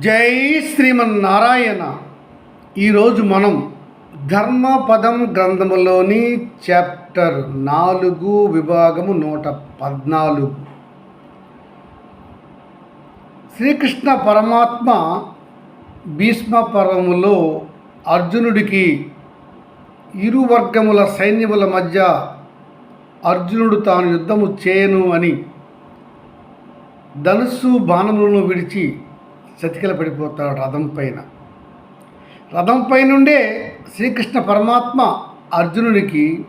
జై శ్రీమన్నారాయణ. ఈరోజు మనం ధర్మపదం గ్రంథములోని చాప్టర్ నాలుగు విభాగము నూట పద్నాలుగు. శ్రీకృష్ణ పరమాత్మ భీష్మ పర్వములో అర్జునుడికి ఇరు వర్గముల సైన్యముల మధ్య అర్జునుడు తాను యుద్ధము చేయను అని ధనుస్సు బాణములను విడిచి చతికిల పడిపోతాడు రథం పైన. రథం పైనుండే శ్రీకృష్ణ పరమాత్మ అర్జునుడికి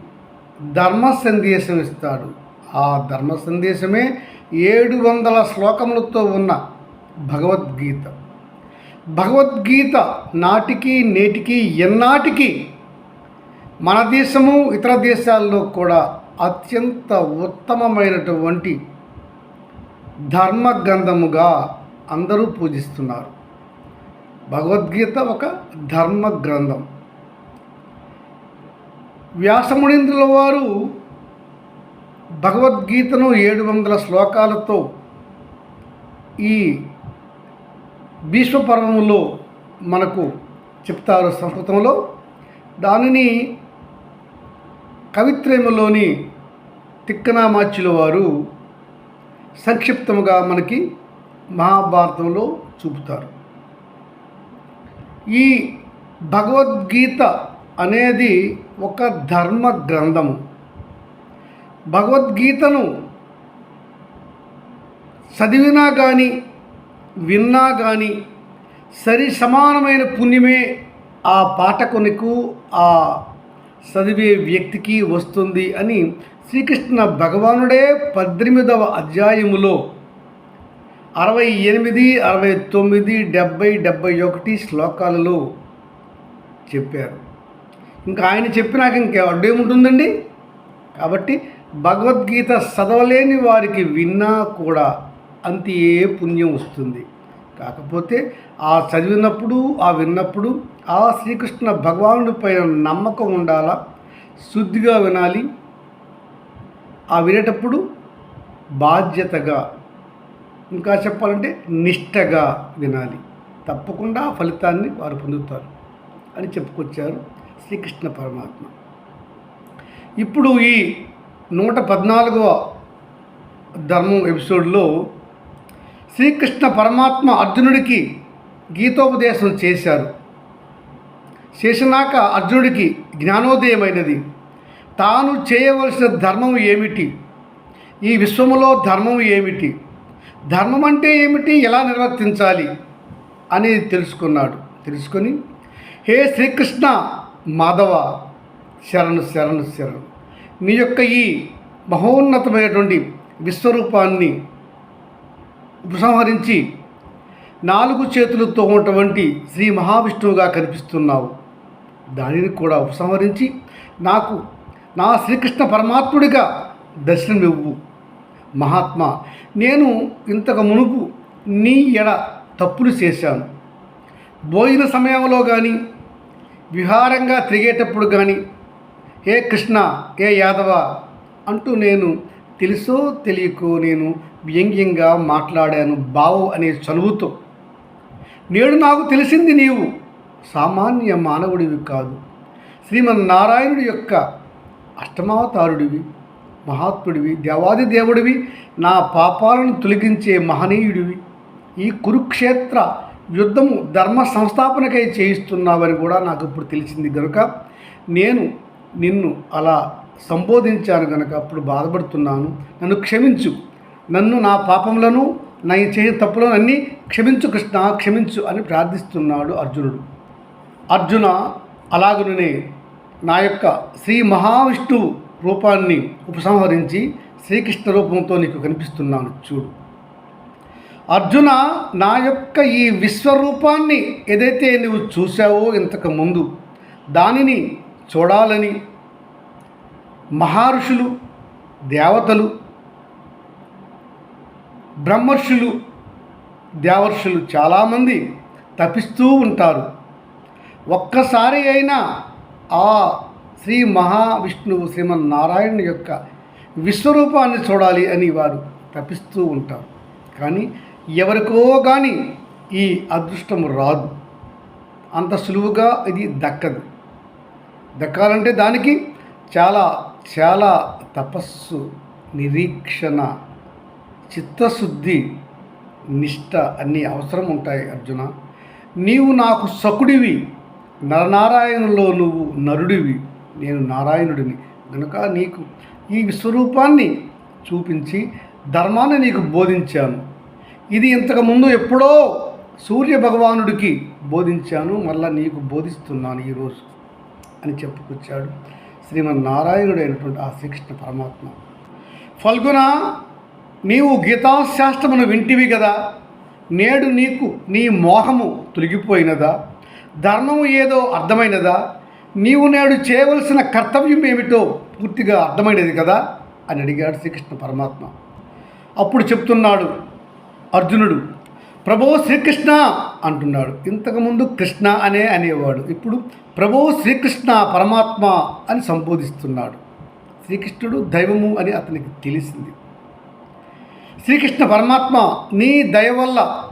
ధర్మ సందేశం ఇస్తాడు. ఆ ధర్మ సందేశమే ఏడు వందల శ్లోకములతో ఉన్న భగవద్గీత. భగవద్గీత నాటికి నేటికి ఎన్నాటికి మన దేశము ఇతర దేశాల్లో కూడా అత్యంత ఉత్తమమైనటువంటి ధర్మ గ్రంథముగా అందరూ పూజిస్తున్నారు. భగవద్గీత ఒక ధర్మ గ్రంథం. వ్యాసమునీంద్రుల వారు భగవద్గీతను ఏడు వందల శ్లోకాలతో ఈ భీష్మపర్వములో మనకు చెప్తారు సంస్కృతంలో. దానిని కవిత్రయములోని తిక్కనామాచ్యుల వారు సంక్షిప్తముగా మనకి మహాభారతంలో చూపుతారు. ఈ భగవద్గీత అనేది ఒక ధర్మ గ్రంథము. భగవద్గీతను చదివినా కానీ విన్నా కానీ సరి సమానమైన పుణ్యమే ఆ పాఠకునికు ఆ చదివే వ్యక్తికి వస్తుంది అని శ్రీకృష్ణ భగవానుడే పద్దెనిమిదవ అధ్యాయములో అరవై ఎనిమిది అరవై తొమ్మిది డెబ్భై డెబ్భై ఒకటి శ్లోకాలలో చెప్పారు. ఇంకా ఆయన చెప్పినాక ఇంకా అడ్డేముంటుందండి? కాబట్టి భగవద్గీత చదవలేని వారికి విన్నా కూడా అంతే పుణ్యం వస్తుంది. కాకపోతే ఆ చదివినప్పుడు ఆ విన్నప్పుడు ఆ శ్రీకృష్ణ భగవానుడి పైన నమ్మకం ఉండాలా? శుద్ధిగా వినాలి. ఆ వినేటప్పుడు బాధ్యతగా ఇంకా చెప్పాలంటే నిష్టగా వినాలి. తప్పకుండా ఫలితాన్ని వారు పొందుతారు అని చెప్పుకొచ్చారు శ్రీకృష్ణ పరమాత్మ. ఇప్పుడు ఈ నూట పద్నాలుగవ ధర్మం ఎపిసోడ్లో శ్రీకృష్ణ పరమాత్మ అర్జునుడికి గీతోపదేశం చేశారు. చేసినాక అర్జునుడికి జ్ఞానోదయమైనది. తాను చేయవలసిన ధర్మం ఏమిటి? ఈ విశ్వములో ధర్మం ఏమిటి? ధర్మం అంటే ఏమిటి? ఎలా నిర్వర్తించాలి? అనేది తెలుసుకున్నాడు. తెలుసుకొని హే శ్రీకృష్ణ మాధవ శరణు శరణు శరణు మీ యొక్క ఈ మహోన్నతమైనటువంటి విశ్వరూపాన్ని ఉపసంహరించి నాలుగు చేతులతో ఉన్నటువంటి శ్రీ మహావిష్ణువుగా కనిపిస్తున్నావు. దానిని కూడా ఉపసంహరించి నాకు నా శ్రీకృష్ణ పరమాత్ముడిగా దర్శనమివ్వు. మహాత్మా నేను ఇంతకు మునుపు నీ ఎడ తప్పులు చేశాను. భోజన సమయంలో కానీ విహారంగా తిరిగేటప్పుడు కానీ ఏ కృష్ణ ఏ యాదవ అంటూ నేను తెలుసో తెలియకో నేను వ్యంగ్యంగా మాట్లాడాను బావు అనే చనువుతో. నేడు నాకు తెలిసింది నీవు సామాన్య మానవుడివి కాదు. శ్రీమన్నారాయణుడి యొక్క అష్టమావతారుడివి. మహాత్ముడివి దేవాది దేవుడివి నా పాపాలను తొలగించే మహనీయుడివి. ఈ కురుక్షేత్ర యుద్ధము ధర్మ సంస్థాపనకై చేయిస్తున్నావని కూడా నాకు ఇప్పుడు తెలిసింది కనుక నేను నిన్ను అలా సంబోధించాను కనుక అప్పుడు బాధపడుతున్నాను. నన్ను క్షమించు. నన్ను నా పాపములను నా చేయ తప్పులను అన్నీ క్షమించు కృష్ణ క్షమించు అని ప్రార్థిస్తున్నాడు అర్జునుడు. అర్జున అలాగుననే నా యొక్క శ్రీ మహావిష్ణువు రూపాన్ని ఉపసంహరించి శ్రీకృష్ణ రూపంతో నీకు కనిపిస్తున్నాను చూడు. అర్జున నా యొక్క ఈ విశ్వరూపాన్ని ఏదైతే నువ్వు చూశావో ఇంతకు ముందు దానిని చూడాలని మహర్షులు దేవతలు బ్రహ్మర్షులు దేవర్షులు చాలామంది తపిస్తూ ఉంటారు. ఒక్కసారి అయినా ఆ శ్రీ మహావిష్ణువు శ్రీమన్నారాయణ యొక్క విశ్వరూపాన్ని చూడాలి అని వారు తపిస్తూ ఉంటారు. కానీ ఎవరికో కానీ ఈ అదృష్టం రాదు. అంత సులువుగా ఇది దక్కదు. దక్కాలంటే దానికి చాలా చాలా తపస్సు నిరీక్షణ చిత్తశుద్ధి నిష్ట అన్నీ అవసరం ఉంటాయి అర్జున. నీవు నాకు సకుడివి నరనారాయణలో నువ్వు నరుడివి. నేను నారాయణుడిని. కనుక నీకు ఈ విశ్వరూపాన్ని చూపించి ధర్మాన్ని నీకు బోధించాను. ఇది ఇంతకుముందు ఎప్పుడో సూర్య భగవానుడికి బోధించాను మళ్ళా నీకు బోధిస్తున్నాను ఈరోజు అని చెప్పుకొచ్చాడు శ్రీమన్నారాయణుడైనటువంటి ఆ శ్రీకృష్ణ పరమాత్మ. ఫల్గున నీవు గీతాశాస్త్రమును వింటివి కదా నేడు నీకు నీ మోహము తొలగిపోయినదా ధర్మము ఏదో అర్థమైనదా నీవు నేడు చేయవలసిన కర్తవ్యం ఏమిటో పూర్తిగా అర్థమైనది కదా? అని అడిగాడు శ్రీకృష్ణ పరమాత్మ. అప్పుడు చెప్తున్నాడు అర్జునుడు ప్రభో శ్రీకృష్ణ అంటున్నాడు. ఇంతకుముందు కృష్ణ అనే అనేవాడు ఇప్పుడు ప్రభో శ్రీకృష్ణ పరమాత్మ అని సంబోధిస్తున్నాడు. శ్రీకృష్ణుడు దైవము అని అతనికి తెలిసింది. శ్రీకృష్ణ పరమాత్మ నీ దయ వల్ల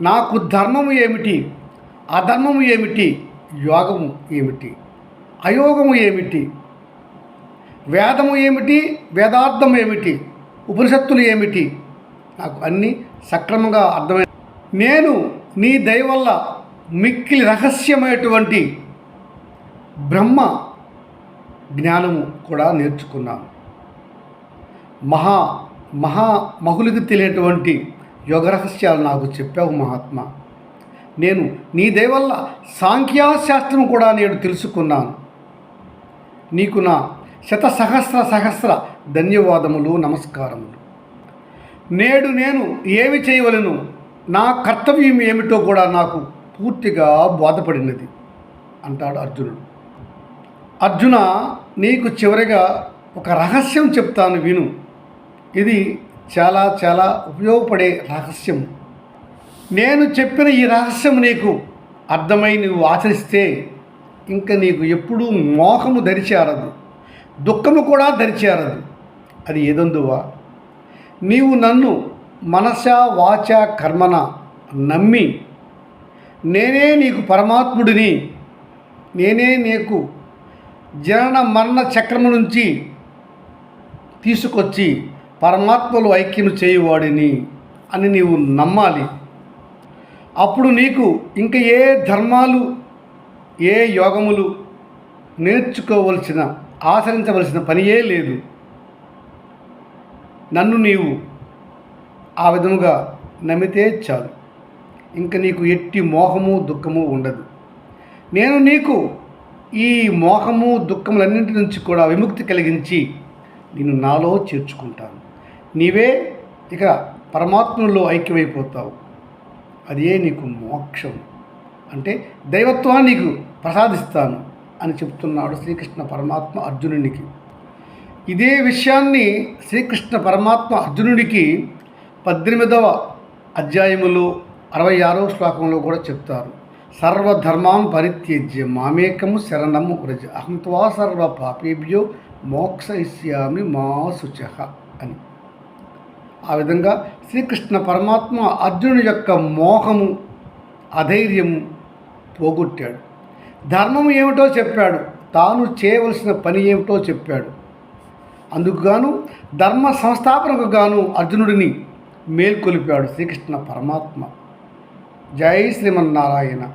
నాకు ధర్మము ఏమిటి? అధర్మము ఏమిటి? యోగము ఏమిటి? అయోగము ఏమిటి? వేదము ఏమిటి? వేదార్థం ఏమిటి? ఉపనిషత్తులు ఏమిటి? నాకు అన్నీ సక్రమంగా అర్థమై నేను నీ దయవల్ల మిక్కిలి రహస్యమైనటువంటి బ్రహ్మ జ్ఞానము కూడా నేర్చుకున్నాను. మహా మహా మహులకు తెలియటువంటి యోగ రహస్యాలు నాకు చెప్పావు మహాత్మా. నేను నీ దయవల్ల సాంఖ్యాశాస్త్రం కూడా నేను తెలుసుకున్నాను. నీకు నా శత సహస్ర సహస్ర ధన్యవాదములు నమస్కారములు. నేడు నేను ఏమి చేయవలను? నా కర్తవ్యం ఏమిటో కూడా నాకు పూర్తిగా బోధపడినది అంటాడు అర్జునుడు. అర్జున నీకు చివరిగా ఒక రహస్యం చెప్తాను విను. ఇది చాలా చాలా ఉపయోగపడే రహస్యం. నేను చెప్పిన ఈ రహస్యం నీకు అర్థమై నువ్వు ఆచరిస్తే ఇంకా నీకు ఎప్పుడూ మోహము దరిచేరదు దుఃఖము కూడా దరిచేరదు. అది ఏదందువా? నీవు నన్ను మనస వాచ కర్మన నమ్మి నేనే నీకు పరమాత్ముడిని నేనే నీకు జనన మరణ చక్రము నుంచి తీసుకొచ్చి పరమాత్మలు ఐక్యము చేయువాడిని అని నీవు నమ్మాలి. అప్పుడు నీకు ఇంకా ఏ ధర్మాలు ఏ యోగములు నేర్చుకోవలసిన ఆచరించవలసిన పనియే లేదు. నన్ను నీవు ఆ విధముగా నమ్మితే చాలు. ఇంక నీకు ఎట్టి మోహము దుఃఖము ఉండదు. నేను నీకు ఈ మోహము దుఃఖములన్నింటి నుంచి కూడా విముక్తి కలిగించి నేను నాలో చేర్చుకుంటాను. నీవే ఇక పరమాత్మలో ఐక్యమైపోతావు. అదే నీకు మోక్షం. అంటే దైవత్వాన్ని నీకు ప్రసాదిస్తాను అని చెప్తున్నాడు శ్రీకృష్ణ పరమాత్మ అర్జునునికి. ఇదే విషయాన్ని శ్రీకృష్ణ పరమాత్మ అర్జునుడికి పద్దెనిమిదవ అధ్యాయములో అరవై ఆరవ శ్లోకంలో కూడా చెప్తారు. సర్వధర్మాన్ పరిత్యజ్య మామేకము శరణము వ్రజ అహంత్వా సర్వ పాపేభ్యో మోక్షయిష్యామి మా శుచ అని. ఆ విధంగా శ్రీకృష్ణ పరమాత్మ అర్జునుడి యొక్క మోహము అధైర్యము పోగొట్టాడు. ధర్మం ఏమిటో చెప్పాడు. తాను చేయవలసిన పని ఏమిటో చెప్పాడు. అందుకు గాను ధర్మ సంస్థాపనకు గాను అర్జునుడిని మేల్కొలిపాడు శ్రీకృష్ణ పరమాత్మ. జై శ్రీమన్నారాయణ.